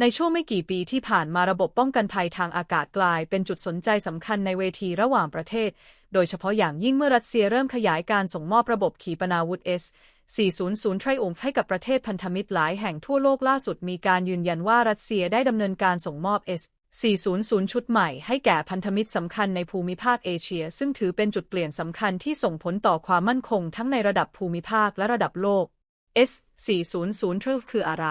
ในช่วงไม่กี่ปีที่ผ่านมาระบบป้องกันภัยทางอากาศกลาย เป็นจุดสนใจสำคัญในเวทีระหว่างประเทศ โดยเฉพาะอย่างยิ่งเมื่อรัสเซียเริ่มขยายการส่งมอบระบบขีปนาวุธ S 400 Triumph ให้กับประเทศพันธมิตรหลายแห่งทั่วโลกล่าสุดมีการยืนยันว่ารัสเซียได้ดำเนินการส่งมอบ S 400 ชุดใหม่ให้แก่พันธมิตรสำคัญในภูมิภาคเอเชีย ซึ่งถือเป็นจุดเปลี่ยนสำคัญที่ส่งผลต่อความมั่นคงทั้งในระดับภูมิภาคและระดับโลก S 400 Truth คืออะไร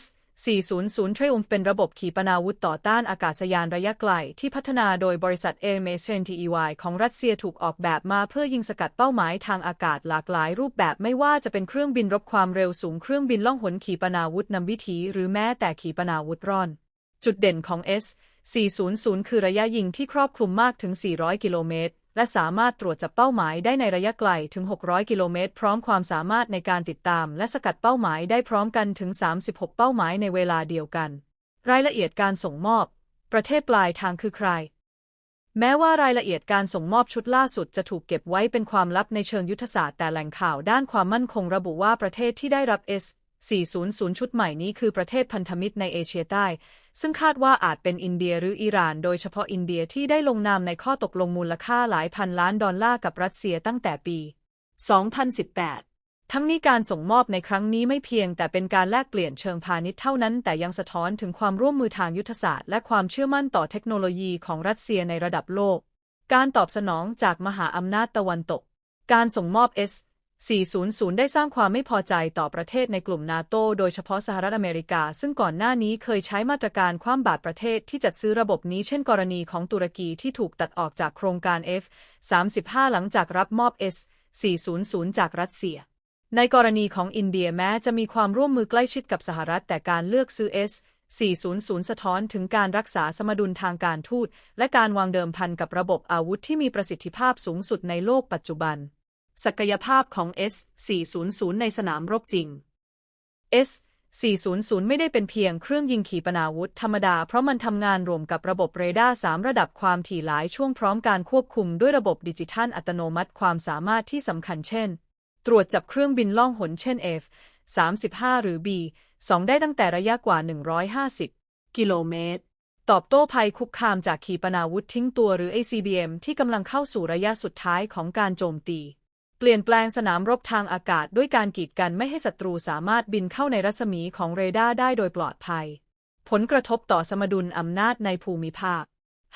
S 400 Triumph เป็นระบบขีปนาวุธต่อต้านอากาศยานระยะไกล ที่พัฒนาโดยบริษัท a m s n t e y ของรัสเซียถูกออกแบบมาเพื่อยิงสกัดเป้าหมายทางอากาศหลากหลายรูปแบบไม่ว่าจะเป็นเครื่องบินรบความเร็วสูงเครื่องบินล่องหนขีปนาวุธนำวิถีหรือแม้แต่ขีปนาวุธร่อน จุดเด่นของ S 400 คือระยะยิงที่ครอบคลุมมากถึง 400 กิโลเมตร และสามารถตรวจจับเป้าหมายได้ในระยะไกลถึง 600 กิโลเมตร พร้อมความสามารถในการติดตามและสกัดเป้าหมายได้พร้อมกันถึง 36 เป้าหมายในเวลาเดียวกัน รายละเอียดการส่งมอบ ประเทศปลายทางคือใคร แม้ว่ารายละเอียดการส่งมอบชุดล่าสุดจะถูกเก็บไว้เป็นความลับในเชิงยุทธศาสตร์แต่แหล่งข่าวด้านความมั่นคงระบุว่าประเทศที่ได้รับ S 400 ชุดใหม่นี้คือประเทศพันธมิตรในเอเชียใต้ ซึ่งคาดว่าอาจเป็นอินเดียหรืออิหร่าน โดยเฉพาะอินเดียที่ได้ลงนามในข้อตกลงมูลค่าหลายพันล้านดอลลาร์กับรัสเซียตั้งแต่ปี 2018 ทั้งนี้การส่งมอบในครั้งนี้ไม่เพียงแต่เป็นการแลกเปลี่ยนเชิงพาณิชย์เท่านั้น แต่ยังสะท้อนถึงความร่วมมือทางยุทธศาสตร์ และความเชื่อมั่นต่อเทคโนโลยีของรัสเซียในระดับโลก การตอบสนองจากมหาอำนาจตะวันตก การส่งมอบ S 400 ได้สร้างความไม่พอใจต่อประเทศในกลุ่มนาโตโดยเฉพาะสหรัฐอเมริกา ซึ่งก่อนหน้านี้เคยใช้มาตรการคว่ำบาตรประเทศที่จัดซื้อระบบนี้เช่นกรณีของตุรกีที่ถูกตัดออกจากโครงการ F 35 หลังจากรับมอบ S 400 จากรัสเซีย ในกรณีของอินเดียแม้จะมีความร่วมมือใกล้ชิดกับสหรัฐแต่การเลือกซื้อ S 400 สะท้อนถึงการรักษาสมดุลทางการทูต และการวางเดิมพันกับระบบอาวุธที่มีประสิทธิภาพสูงสุดในโลกปัจจุบัน ศักยภาพของ S-400 ในสนามรบจริง S-400 ไม่ได้เป็นเพียงเครื่องยิงขีปนาวุธธรรมดา เพราะมันทำงานรวมกับระบบเรดาร์3ระดับความถี่หลายช่วงพร้อมการควบคุมด้วยระบบดิจิทัลอัตโนมัติความสามารถที่สำคัญเช่น ตรวจจับเครื่องบินล่องหนเช่น F 35 หรือ B 2 ได้ตั้งแต่ระยะกว่า 150 กิโลเมตร ตอบโต้ภัยคุกคามจากขีปนาวุธทิ้งตัวหรือ ACBM ที่กำลังเข้าสู่ระยะสุดท้ายของการโจมตี เปลี่ยนแปลงสนามรบทางอากาศด้วยการกีดกันไม่ให้ศัตรูสามารถบินเข้าในรัศมีของเรดาร์ได้โดยปลอดภัย ผลกระทบต่อสมดุลอำนาจในภูมิภาค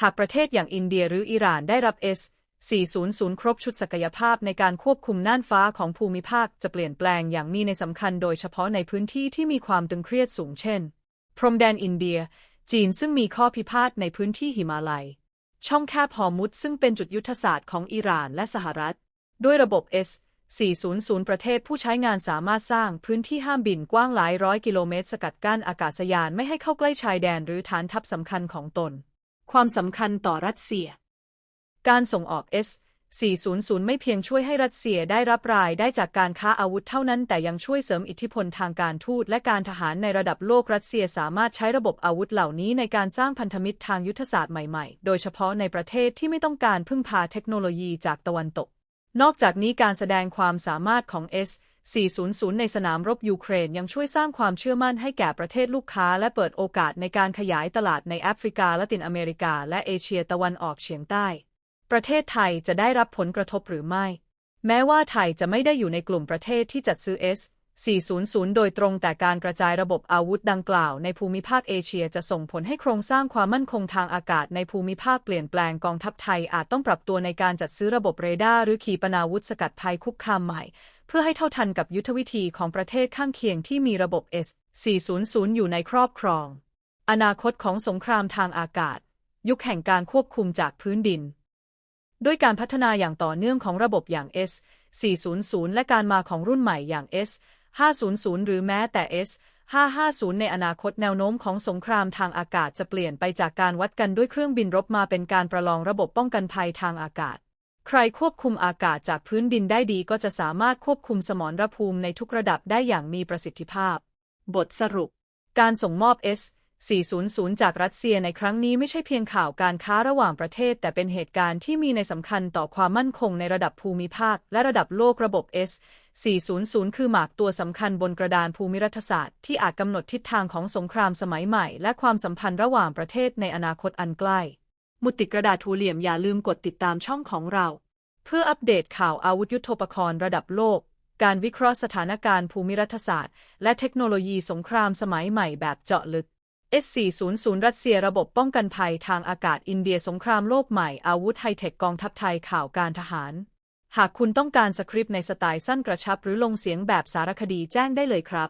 หากประเทศอย่างอินเดียหรืออิหร่านได้รับ S 400 ครบชุดศักยภาพในการควบคุมน่านฟ้าของภูมิภาคจะเปลี่ยนแปลงอย่างมีในสำคัญโดยเฉพาะในพื้นที่ที่มีความตึงเครียดสูงเช่น พรมแดนอินเดีย จีนซึ่งมีข้อพิพาทในพื้นที่หิมาลัย ช่องแคบฮอร์มุดซึ่งเป็นจุดยุทธศาสตร์ของอิหร่านและสหรัฐ ด้วยระบบ S 400 ประเทศผู้ใช้งานสามารถสร้างพื้นที่ห้ามบินกว้างหลายร้อยกิโลเมตร สกัดกั้นอากาศยานไม่ให้เข้าใกล้ชายแดนหรือฐานทัพสำคัญของตน ความสำคัญต่อรัสเซีย การส่งออก S 400 ไม่เพียงช่วยให้รัสเซียได้รับรายได้จากการค้าอาวุธเท่านั้น แต่ยังช่วยเสริมอิทธิพลทางการทูตและการทหารในระดับโลกรัสเซียสามารถใช้ระบบอาวุธเหล่านี้ในการสร้างพันธมิตรทางยุทธศาสตร์ใหม่ๆ โดยเฉพาะในประเทศที่ไม่ต้องการพึ่งพาเทคโนโลยีจากตะวันตก นอกจากนี้การแสดงความสามารถของ S 400 ในสนามรบยูเครนยังช่วยสร้างความเชื่อมั่นให้แก่ประเทศลูกค้า และเปิดโอกาสในการขยายตลาดในแอฟริกาละตินอเมริกา และเอเชียตะวันออกเฉียงใต้ ประเทศไทยจะได้รับผลกระทบหรือไม่ แม้ว่าไทยจะไม่ได้อยู่ในกลุ่มประเทศที่จัดซื้อ S 400 โดยตรงแต่การกระจายระบบอาวุธดังกล่าวในภูมิภาคเอเชียจะส่งผลให้โครงสร้างความมั่นคงทางอากาศในภูมิภาคเปลี่ยนแปลงกองทัพไทยอาจต้องปรับตัวในการจัดซื้อระบบเรดาร์หรือขีปนาวุธสกัดภัยคุกคามใหม่ เพื่อให้เท่าทันกับยุทธวิธีของประเทศข้างเคียงที่มีระบบ S 400 อยู่ในครอบครอง อนาคตของสงครามทางอากาศ ยุคแห่งการควบคุมจากพื้นดิน ด้วยการพัฒนาอย่างต่อเนื่องของระบบอย่าง S 400 และการมาของรุ่นใหม่อย่าง S 500 หรือแม้แต่ S 550 ในอนาคตแนวโน้มของสงครามทางอากาศจะเปลี่ยนไปจากการวัดกันด้วยเครื่องบินรบมาเป็นการประลองระบบป้องกันภัยทางอากาศ ใครควบคุมอากาศจากพื้นดินได้ดีก็จะสามารถควบคุมสมรภูมิในทุกระดับได้อย่างมีประสิทธิภาพ บทสรุป การส่งมอบ S 400 จากรัสเซียในครั้งนี้ไม่ใช่เพียงข่าวการค้าระหว่างประเทศ แต่เป็นเหตุการณ์ที่มีในสำคัญต่อความมั่นคงในระดับภูมิภาค และระดับโลกระบบ S 400 คือหมากตัวสำคัญบนกระดานภูมิรัฐศาสตร์ที่อาจกำหนดทิศทางของสงครามสมัยใหม่ และความสัมพันธ์ระหว่างประเทศในอนาคตอันใกล้ มุติกระดาษทูเหลี่ยมอย่าลืมกดติดตามช่องของเรา เพื่ออัปเดตข่าวอาวุธยุทโธปกรณ์ระดับโลกการวิเคราะห์สถานการณ์ภูมิรัฐศาสตร์ และเทคโนโลยีสงครามสมัยใหม่แบบเจาะลึก S400 รัสเซียระบบป้องกันภัยทางอากาศอินเดียสงครามโลกใหม่อาวุธไฮเทคกองทัพไทยข่าวการทหาร หากคุณต้องการสคริปต์ในสไตล์สั้นกระชับหรือลงเสียงแบบสารคดีแจ้งได้เลยครับ